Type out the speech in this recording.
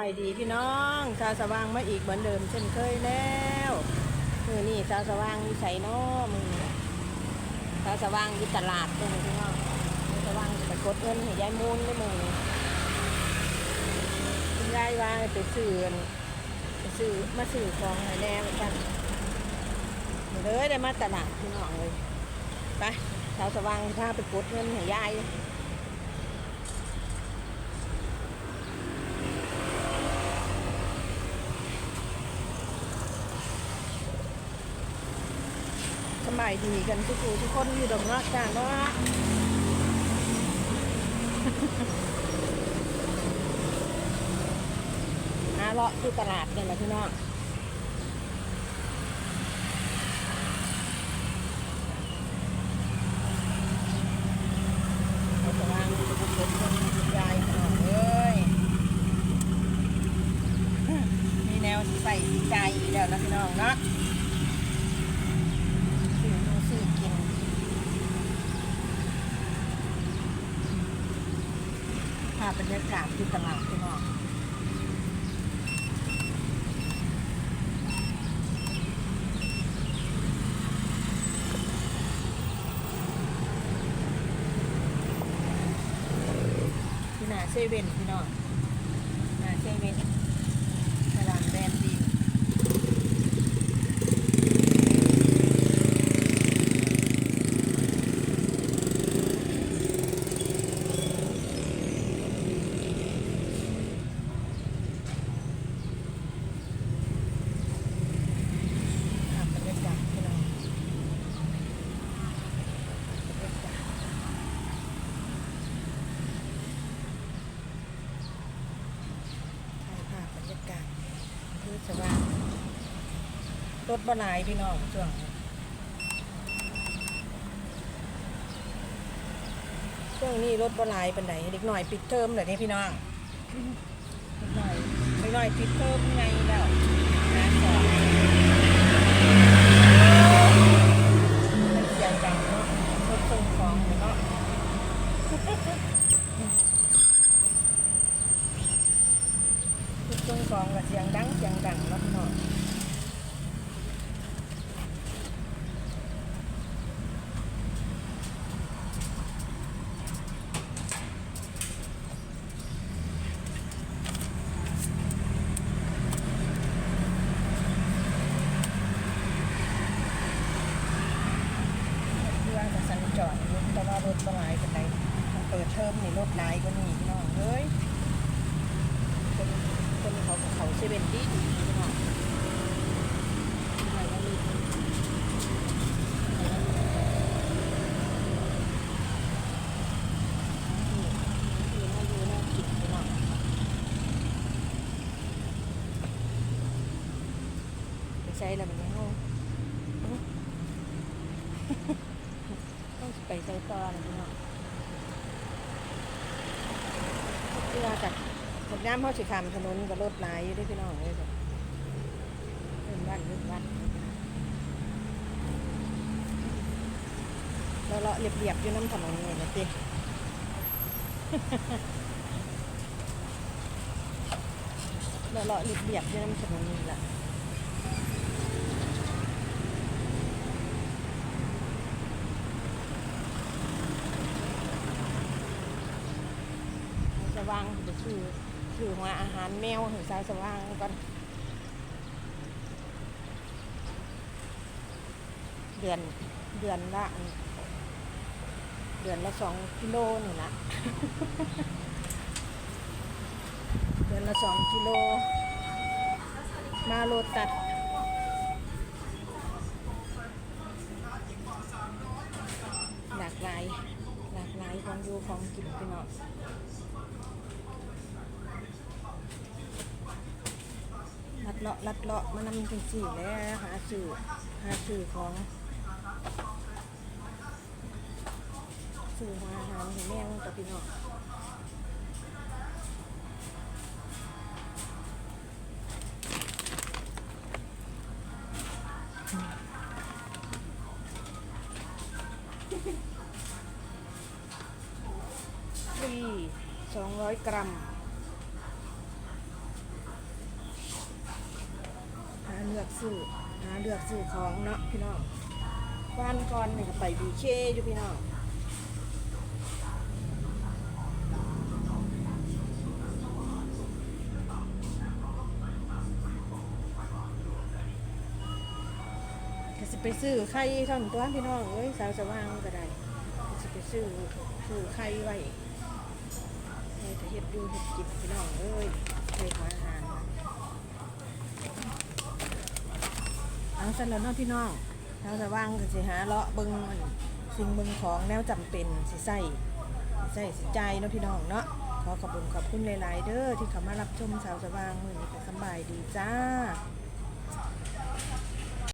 ไปดีพี่น้องชาวสว่างมาอีกเหมือนเดิมเช่นเคยแล้วมือนี่ชาวสว่างมีใส่นอมือชาวสว่างอยู่ตลาดเลยพี่น้องชาวสว่างไปกดเงินให้ยายมูลได้มือคุณยายว่าไปซื้อไปซื้อมาซื้อของให้แน่เหมือนกันเลยได้มาตลาดพี่น้องเลยไปชาวสว่างพาไปกดเงินให้ยาย ส บายดีกันทุกผู้ทุกคนอยู่ดอกนาะจ้าเนาะหาเลาะที่ตลาดเนี่ยแหละพี่น้องเอาสว่างดูบุญบุญคนคุณยายพี่น้องเอ้ยมีแนวใส่ใจอีกแล้วนะพี่น้องเนาะ ซื้อดูซื้อกินภาพ บรรยากาศที่ตลาดพี่น้องที่หน้าเซเว่นพี่น้องหน้าเซเว่นตลาดแบรนด์ดี ภาพบรรยากาศพี่น้องบรรยากาศถ่ายภาพบรรยากาศ คือสว่างรถบหลายพี่น้องช่วงช่วงนี้รถบหลายเป็นไหนเด็กหน่อยปิดเทอมเหรอเนี่ยพี่น้องเด็กหน่อยเด็กหน่อยปิดเทอมไงแล้วหาสอบมันเสียงดังเนาะรถส่งของเนาะ รถส่งของกับเสียงดังเสียงดังเนาะพี่น้องเพื่อนกับสัญจรรถแต่ว่ารถบ่หลายเป็นไรมันเปิดเทอมนี่รถหลายก็นี่พี่น้องเอ้ยคนคนเขาเขาเซเว่นดีดีพี่น้องอะไรก็มีอยู่น่าดูน่ากินพี่น้องไปใช้แล้วมันยังงต้องไปใส่ต่อนะพี่น้อง ที่ว่าจากจากน้ำพ่อสิคำถนนกับรถหลายอยู่ด้วยพี่น้องเลยจ้ะเดินบ้านเดินบ้านเราเลาะเรียบๆอยู่น้ำถนนนี่นะติเราเลาะเรียบๆอยู่น้ำถนนนี่แหละ ว่างจะชื่อชื่อว่าอาหารแมวถึงสายสว่างก่อนเดือนเดือนละเดือนละสองกิโลนี่ละเดือนละสองกิโล มาโลตัดหลากหลายหลากหลายของอยู่ของกินพี่น้องลัด เลาะลัดเลาะมานำจังสี่แล้วหาสื่อหาสื่อของสื่อหาอาหารให้แมวกับพี่น้องฟรีสองร้อยกรัม เลือกซื้อหาเลือกซื้อของเนาะพี่น้องวันก่อนนี่ก็ไปบีเคอยู่พี่น้องก็สิไปซื้อไข่ท่อนตัวพี่น้องเอ้ยสาวสว่างก็ได้ก็สิไปซื้อซื้อไข่ไว้ให้เฮ็ดอยู่เฮ็ดกินพี่น้องเอ้ยเฮ็ดอาหารนะ เอาเสร็จแล้วเนาะพี่น้องเราจะว่างก็สิหาเลาะเบิงสิ่งเบิงของแนวจำเป็นสิใส่สิใส่สิใจเนาะพี่น้องเนาะขอขอบคุณขอบคุณหลาย ๆ เด้อที่เข้ามารับชมสาวสว่างมือนี้ก็สบายดีจ้า